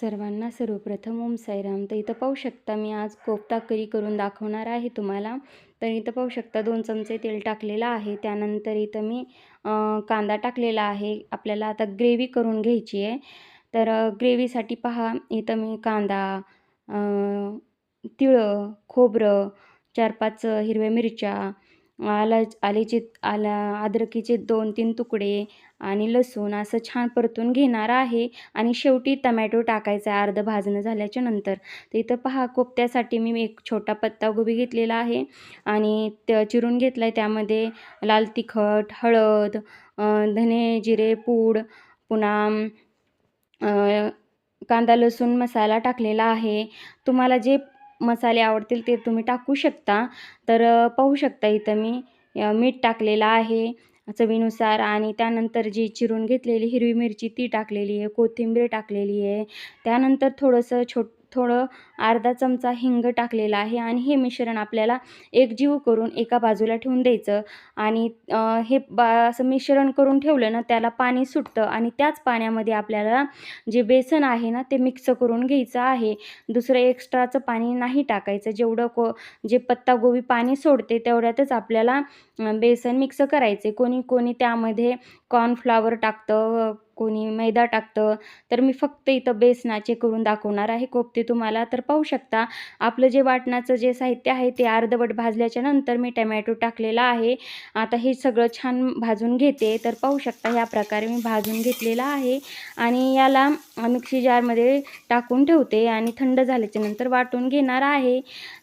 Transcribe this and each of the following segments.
सर्वांना सर्वप्रथम ओम साईराम. तर इथं पाहू शकता मी आज कोफ्ता करी करून दाखवणार आहे तुम्हाला. तर इथं पाहू शकता दोन चमचे तेल टाकलेलं आहे. त्यानंतर इथं मी कांदा टाकलेला आहे. आपल्याला आता ग्रेव्ही करून घ्यायची आहे. तर ग्रेव्हीसाठी पहा इथं मी कांदा तिळं खोबरं चार पाच हिरव्या मिरच्या आला आलेचे आला अद्रकीचे दोन तीन तुकडे आणि लसूण असं छान परतून घेणार आहे. आणि शेवटी टमॅटो टाकायचा आहे अर्धं भाजणं झाल्याच्यानंतर. तर इथं पहा कोफ्त्यासाठी मी एक छोटा पत्ता गोबी घेतलेला आहे. आणि त चिरून घेतला आहे त्यामध्ये लाल तिखट हळद धने जिरे पूड पुन्हा कांदा लसूण मसाला टाकलेला आहे. तुम्हाला जे मसाले आवडतील ते तुम्ही टाकू शकता. तर पाहू शकता इथं मी मीठ टाकलेलं आहे चवीनुसार आणि त्यानंतर जी चिरून घेतलेली हिरवी मिरची ती टाकलेली आहे कोथिंबीर टाकलेली आहे. त्यानंतर थोडंसं छोट थोडं अर्धा चमचा हिंग टाकलेला आहे आणि हे मिश्रण आपल्याला एकजीव करून एका बाजूला ठेवून द्यायचं. आणि हे बा असं मिश्रण करून ठेवलं ना त्याला पाणी सुटतं आणि त्याच पाण्यामध्ये आपल्याला जे बेसन आहे ना ते मिक्स करून घ्यायचं आहे. दुसरं एक्स्ट्राचं पाणी नाही टाकायचं. जेवढं को जे पत्तागोबी पाणी सोडते तेवढ्यातच आपल्याला बेसन मिक्स करायचे. कोणी कोणी त्यामध्ये कॉर्नफ्लावर टाकतं कोणी मैदा टाकतं तर मी फक्त इथं बेसनाचे करून दाखवणार आहे. कोफ्ते तुम्हाला तर पाहू शकता. आपलं जे वाटणाचं जे साहित्य आहे ते अर्धवट भाजल्याच्या नंतर मी टमॅटो टाकलेला आहे. आता हे सगळं छान भाजून घेते. तर पाहू शकता ह्या प्रकारे मी भाजून घेतलेलं आहे. आणि याला मिक्सी जारमध्ये टाकून ठेवते आणि थंड झाल्याच्यानंतर वाटून घेणार आहे.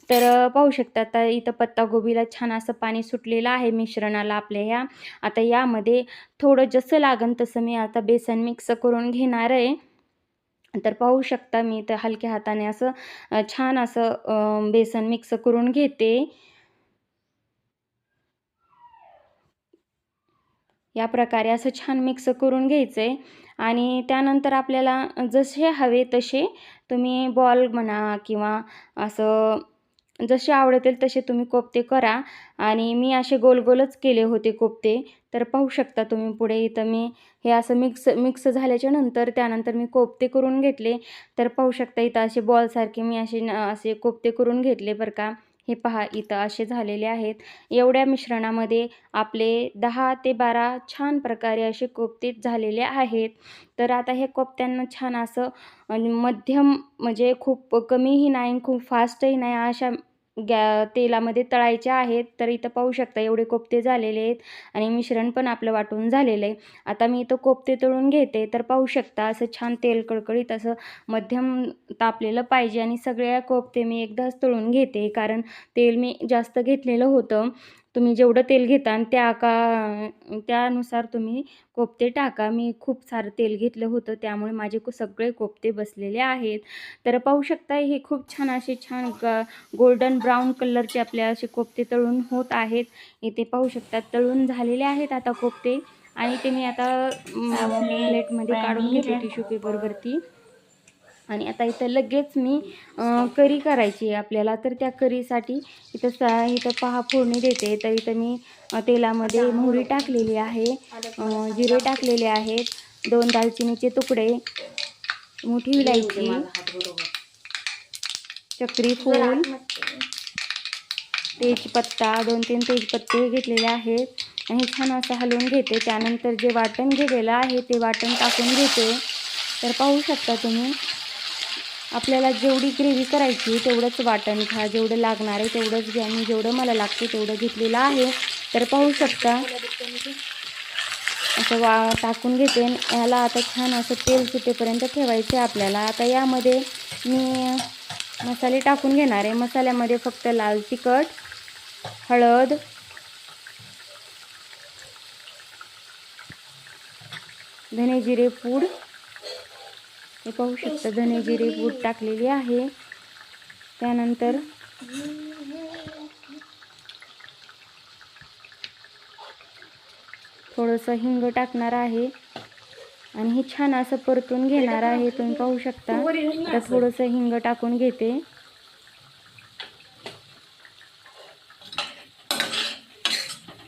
तर पाहू शकता आता इथं पत्तागोबीला छान असं पाणी सुटलेलं आहे मिश्रणाला आपल्या ह्या. आता यामध्ये थोडं जसं लागन तसं मी आता बेसन मिक्स करून घेणार आहे. तर पाहू शकता मी तर हलक्या हाताने असं छान असं बेसन मिक्स करून घेते. या प्रकारे असं छान मिक्स करून घ्यायचं आहे आणि त्यानंतर आपल्याला जसे हवे तसे तुम्ही बॉल म्हणा किंवा असं जसे आवडतील तसे तुम्ही कोफ्ते करा. आणि मी असे गोल गोलच केले होते कोफ्ते तर पाहू शकता तुम्ही पुढे इथं मी हे असं मिक्स मिक्स झाल्याच्यानंतर त्यानंतर मी कोफ्ते करून घेतले. तर पाहू शकता इथं असे बॉलसारखे मी असे न- असे कोफ्ते करून घेतले बरं का. हे पहा इथं असे झालेले आहेत. एवढ्या मिश्रणामध्ये आपले दहा ते बारा छान प्रकारे असे कोफ्ते झालेले आहेत. तर आता हे कोफ्त्यांना छान असं आणि मध्यम म्हणजे खूप कमीही नाही खूप फास्टही नाही अशा गॅ तेलामध्ये तळायचे आहेत तर इथं पाहू शकता एवढे कोफ्ते झालेले आहेत आणि मिश्रण पण आपलं वाटून झालेलं आहे. आता मी इथं कोफ्ते तळून घेते तर पाहू शकता असं छान तेल कळकळीत असं मध्यम तापलेलं पाहिजे आणि सगळ्या कोफ्ते मी एकदाच तळून घेते कारण तेल मी जास्त घेतलेलं होतं. तुम्ही जेवढं तेल घेता आणि त्या का त्यानुसार तुम्ही कोफ्ते टाका. मी खूप सारं तेल घेतलं होतं त्यामुळे माझे को सगळे कोफ्ते बसलेले आहेत. तर पाहू शकता हे खूप छान असे छान ग गोल्डन ब्राऊन कलरचे आपले असे कोफ्ते तळून होत आहेत. इथे पाहू शकता तळून झालेले आहेत आता कोफ्ते. आणि ते मी आता प्लेटमध्ये काढून घेते टिश्यू पेपरवरती आणि आता इथं लगेच मी करी करायची आहे आपल्याला. तर त्या करीसाठी इथं सा इथं पहा फोडणी देते. तर इथं मी तेलामध्ये मोहरी टाकलेली आहे. जिरे टाकलेले आहेत. दोन दालचिनीचे तुकडे. मोठी विलायची चक्री फूल. तेजपत्ता दोन तीन तेजपत्ते घेतलेले आहेत. आणि छान असं हलवून घेते. त्यानंतर जे वाटण घेतलेलं आहे ते वाटण टाकून घेते. तर पाहू शकता तुम्ही आपल्याला जेवढी ग्रेव्ही करायची तेवढंच वाटण घ्या. जेवढं लागणार आहे तेवढंच घ्या. मी जेवढं मला लागते तेवढं घेतलेलं आहे. तर पाहू शकता. असं वा टाकून घेते. याला आता छान असं तेल सुटेपर्यंत ठेवायचं आहे आपल्याला. आता यामध्ये मी मसाले टाकून घेणार आहे. मसाल्यामध्ये फक्त लाल तिखट हळद धने जिरे पूड हे पाहू शकता धने जिरे पूड टाकलेली आहे. त्यानंतर थोडंसं हिंग टाकणार आहे. आणि हे छान असं परतून घेणार आहे. तुम्ही पाहू शकता. तर थोडंसं हिंग टाकून घेते.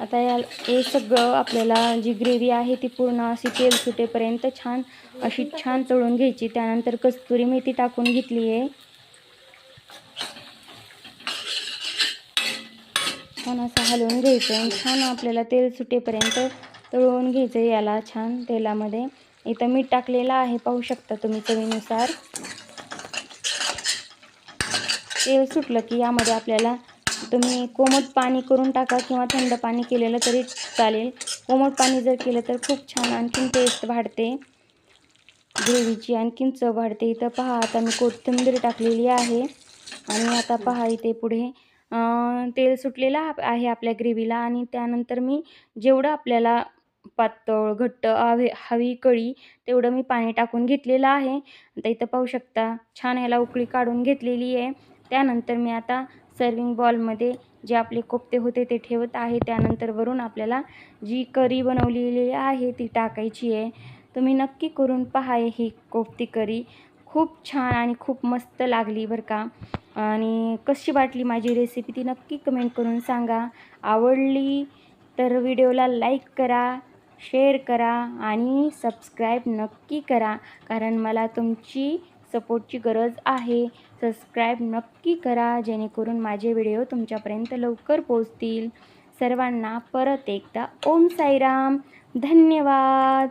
आता या हे सगळं आपल्याला जी ग्रेव्ही आहे ती पूर्ण अशी तेल सुटेपर्यंत छान अशी छान तळून घ्यायची. त्यानंतर कस्तुरी मेथी टाकून घेतली आहे. छान असं हलवून घ्यायचं आणि छान आपल्याला तेल सुटेपर्यंत तळवून घ्यायचं याला छान तेलामध्ये. इथं मीठ टाकलेलं आहे पाहू शकता तुम्ही चवीनुसार. तेल सुटलं की यामध्ये आपल्याला तुम्ही कोमट पाणी करून टाका किंवा थंड पाणी केलेलं तरी चालेल. कोमट पाणी जर केलं तर खूप छान आणखीन टेस्ट वाढते. ग्रेव्हीची आणखीन चव वाढते. इथं पहा आता मी कोथिंबीर टाकलेली आहे आणि आता पहा इथे पुढे तेल सुटलेलं आहे आपल्या ग्रेव्हीला आणि त्यानंतर मी जेवढं आपल्याला पातळ घट्ट हवे हवी कळी तेवढं मी पाणी टाकून घेतलेलं आहे. आता इथं पाहू शकता छान ह्याला उकळी काढून घेतलेली आहे. त्यानंतर मी आता सर्विंग बॉलमध्ये जे आपले कोफ्ते होते ते ठेवत आहे. त्यानंतर वरून आपल्याला जी करी बनवलेली आहे ती टाकायची आहे. तुम्ही नक्की करून पहा ही कोफ्ती करी. खूप छान आणि खूप मस्त लागली बरं का. आणि कशी वाटली माझी रेसिपी ती नक्की कमेंट करून सांगा. आवडली तर व्हिडिओला लाईक करा शेअर करा आणि सबस्क्राईब नक्की करा. कारण मला तुमची सपोर्टची गरज आहे. सबस्क्राईब नक्की करा जेणेकरून माझे व्हिडिओ तुमच्यापर्यंत लवकर पोचतील सर्वांना परत एकदा ओम साईराम. धन्यवाद.